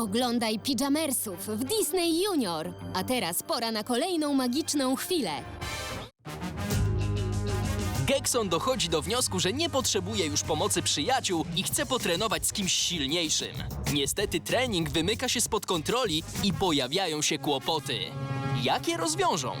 Oglądaj Pijamersów w Disney Junior. A teraz pora na kolejną magiczną chwilę. Gekson dochodzi do wniosku, że nie potrzebuje już pomocy przyjaciół i chce potrenować z kimś silniejszym. Niestety trening wymyka się spod kontroli i pojawiają się kłopoty. Jak je rozwiążą?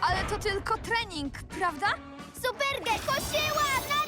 Ale to tylko trening, prawda? Super Gecko siła na!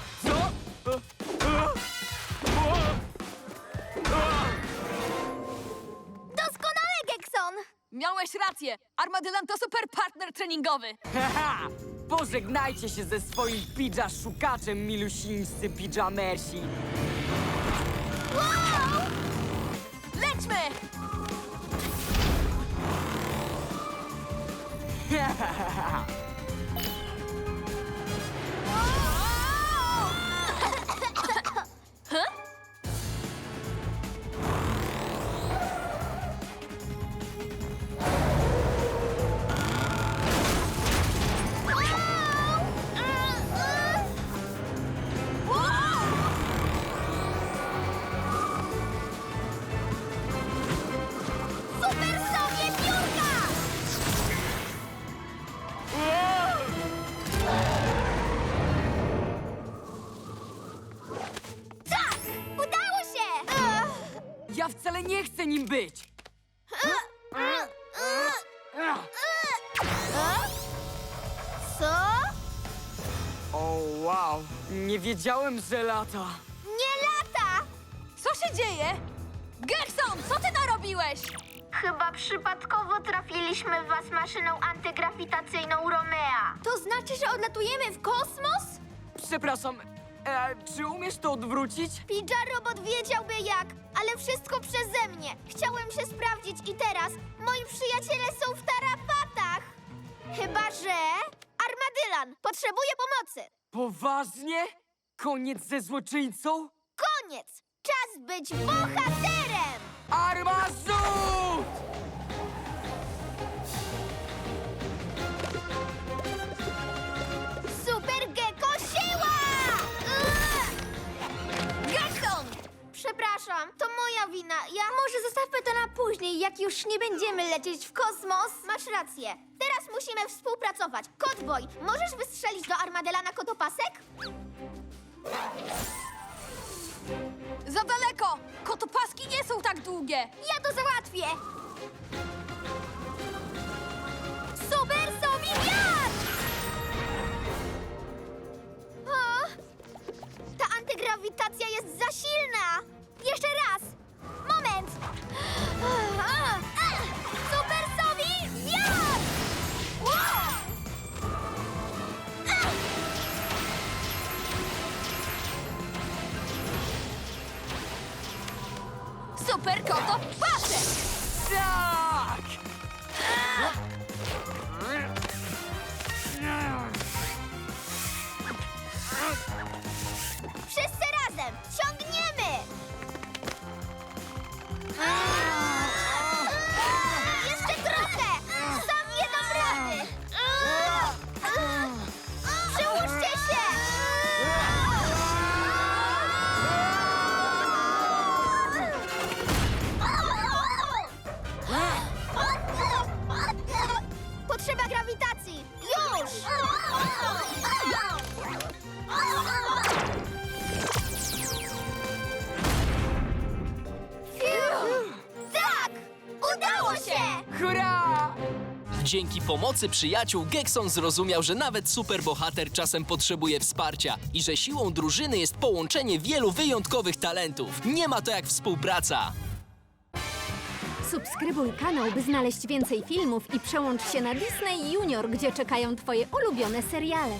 Miałeś rację. Armadylan to super partner treningowy. Haha! Pożegnajcie się ze swoim pidża szukaczem, milusińscy pidżamersi! Lećmy! Ja wcale nie chcę nim być! Co? O wow! Nie wiedziałem, że lata! Nie lata! Co się dzieje? Gekson, co ty narobiłeś? Chyba przypadkowo trafiliśmy w was maszyną antygrawitacyjną Romea. To znaczy, że odlatujemy w kosmos? Przepraszam, e, czy umiesz to odwrócić? Pidżar robot wiedziałby jak, ale wszystko przeze mnie. Chciałem się sprawdzić i teraz moi przyjaciele są w tarapatach. Chyba, że... Armadylan potrzebuje pomocy. Poważnie? Koniec ze złoczyńcą? Koniec! Czas być bohaterem! Zostawmy to na później, jak już nie będziemy lecieć w kosmos. Masz rację. Teraz musimy współpracować. Kotboj, możesz wystrzelić do Armadelana kotopasek? Za daleko! Kotopaski nie są tak długie. Ja to załatwię! Super koto pasek! Tak! Dzięki pomocy przyjaciół Gekson zrozumiał, że nawet superbohater czasem potrzebuje wsparcia i że siłą drużyny jest połączenie wielu wyjątkowych talentów. Nie ma to jak współpraca. Subskrybuj kanał, by znaleźć więcej filmów i przełącz się na Disney Junior, gdzie czekają Twoje ulubione seriale.